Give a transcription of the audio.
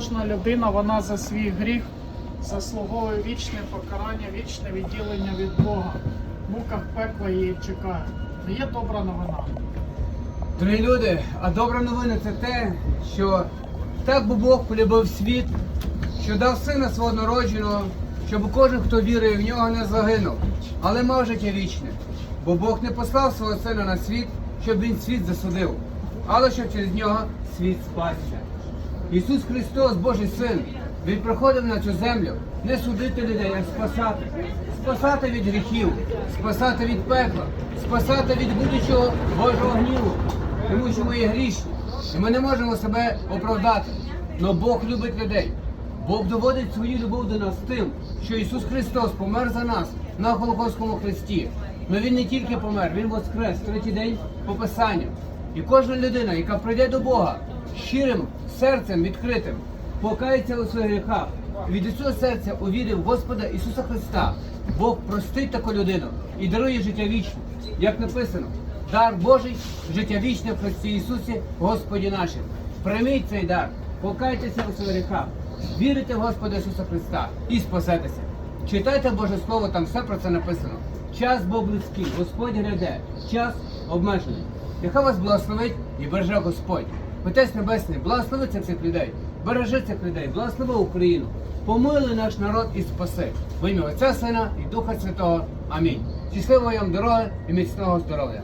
кожна людина вона за свій гріх заслуговує вічне покарання, вічне відділення від Бога. В муках пекла її чекає. Не є добра новина. Дорогі люди, а добра новина це те, що так би Бог полюбив світ, що дав сина свого народженого, щоб кожен, хто вірує в нього, не загинув, але мав життя вічне. Бо Бог не послав свого сина на світ, щоб він світ засудив, але щоб через нього світ спасся. Ісус Христос, Божий Син, Він приходив на цю землю не судити людей, а спасати. Спасати від гріхів, спасати від пекла, спасати від будучого Божого гніву. Тому що ми є грішні. І ми не можемо себе оправдати. Но Бог любить людей. Бог доводить свою любов до нас тим, що Ісус Христос помер за нас на Голгофському хресті. Но Він не тільки помер, Він воскрес третій день по Писанню. І кожна людина, яка прийде до Бога щирим серцем відкритим, покається у своїх гріхах, від усього серця увірив Господа Ісуса Христа. Бог простить таку людину і дарує життя вічне. Як написано, дар Божий, життя вічне в Христі Ісусі, Господі нашим. Прийміть цей дар, покайтеся у своїх гріхах, вірите в Господа Ісуса Христа і спасетеся. Читайте Боже Слово, там все про це написано. Час був близький, Господь гряде, час обмежений. Нехай вас благословить і береже Господь. Отець Небесний, благослови цих людей, бережи цих людей, благослови Україну. Помилуй наш народ і спаси. В ім'я Отця Сина і Духа Святого. Амінь. Щасливої вам дороги і міцного здоров'я.